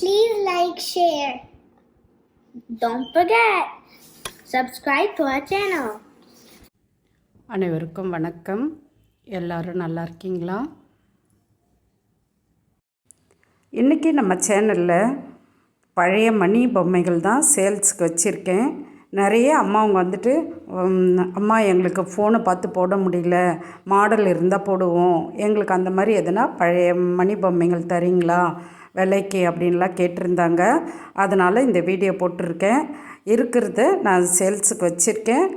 Please like, share. Don't forget, subscribe to our channel. அனைவருக்கும் வணக்கம். எல்லாரும் நல்லா இருக்கீங்களா? இன்றைக்கி நம்ம சேனலில் பழைய மணி பொம்மைகள் தான் சேல்ஸுக்கு வச்சுருக்கேன். நிறைய அம்மாவங்க வந்துட்டு அம்மா எங்களுக்கு ஃபோனை பார்த்து போட முடியல. மாடல் இருந்தால் போடுவோம். எங்களுக்கு அந்த மாதிரி எதுனா பழைய மணி பொம்மைகள் தரீங்களா? விலைக்கு அப்படின்லாம் கேட்டிருந்தாங்க. அதனால் இந்த வீடியோ போட்டிருக்கேன். இருக்கிறத நான் சேல்ஸுக்கு வச்சுருக்கேன்.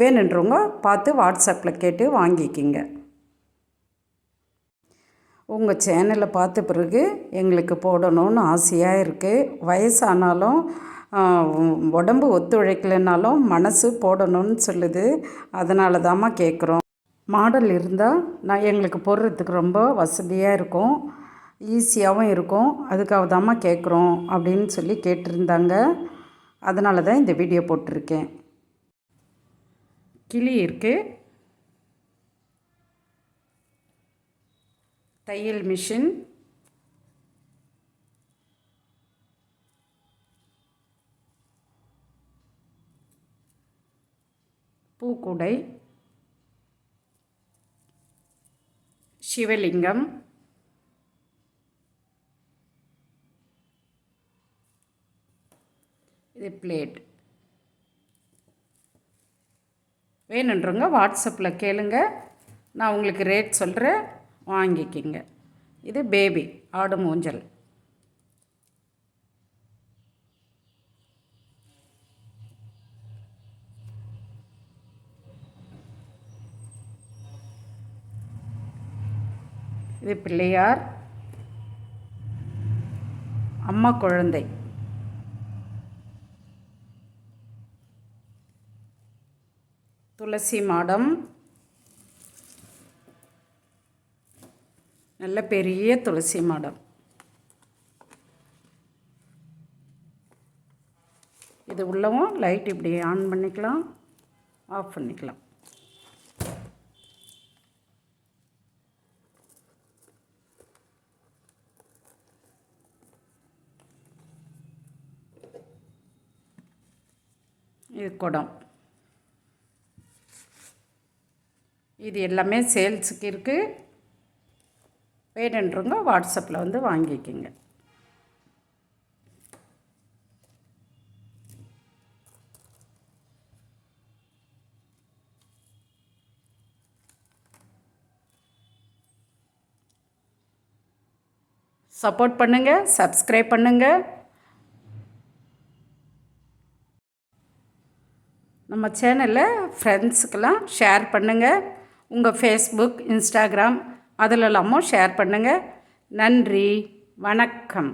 வேணுன்றவங்க பார்த்து வாட்ஸ்அப்பில் கேட்டு வாங்கிக்கிங்க. உங்கள் சேனலை பார்த்த பிறகு எங்களுக்கு போடணும்னு ஆசையாக இருக்குது வயசானாலும் உடம்பு ஒத்துழைக்கலைனாலும் மனசு போடணும்னு சொல்லுது. அதனால தாம்மா கேட்குறோம் மாடல் இருந்தால் நான் எங்களுக்கு போடுறதுக்கு ரொம்ப வசதியாக இருக்கும். ஈஸியாகவும் இருக்கும். அதுக்காக தாம்மா கேட்குறோம் அப்படின்னு சொல்லி கேட்டிருந்தாங்க. அதனால தான் இந்த வீடியோ போட்டிருக்கேன். கிளி இருக்குது தையல் மிஷின். பூக்குடை. சிவலிங்கம். இது பிளேட் வேணுன்றவங்க வாட்ஸ்அப்பில் கேளுங்க. நான் உங்களுக்கு ரேட் சொல்கிறேன் வாங்கிக்கிங்க. இது பேபி ஆடு மூஞ்சல். இது பிள்ளையார். அம்மா குழந்தை. துளசி மாடம். நல்ல பெரிய துளசி மாடம். இது உள்ளவும் லைட் இப்படி ஆன் பண்ணிக்கலாம் ஆஃப் பண்ணிக்கலாம். இது குடம். இது எல்லாமே சேல்ஸுக்கு இருக்குது வேணுன்றவங்க வாட்ஸ்அப்பில் வந்து வாங்கிக்கிங்க. சப்போர்ட் பண்ணுங்கள் சப்ஸ்கிரைப் பண்ணுங்கள் நம்ம சேனலில் ஃப்ரெண்ட்ஸுக்கெல்லாம் ஷேர் பண்ணுங்கள் உங்கள் ஃபேஸ்புக் இன்ஸ்டாகிராம் அதிலெல்லாமும் ஷேர் பண்ணுங்கள் நன்றி. வணக்கம்.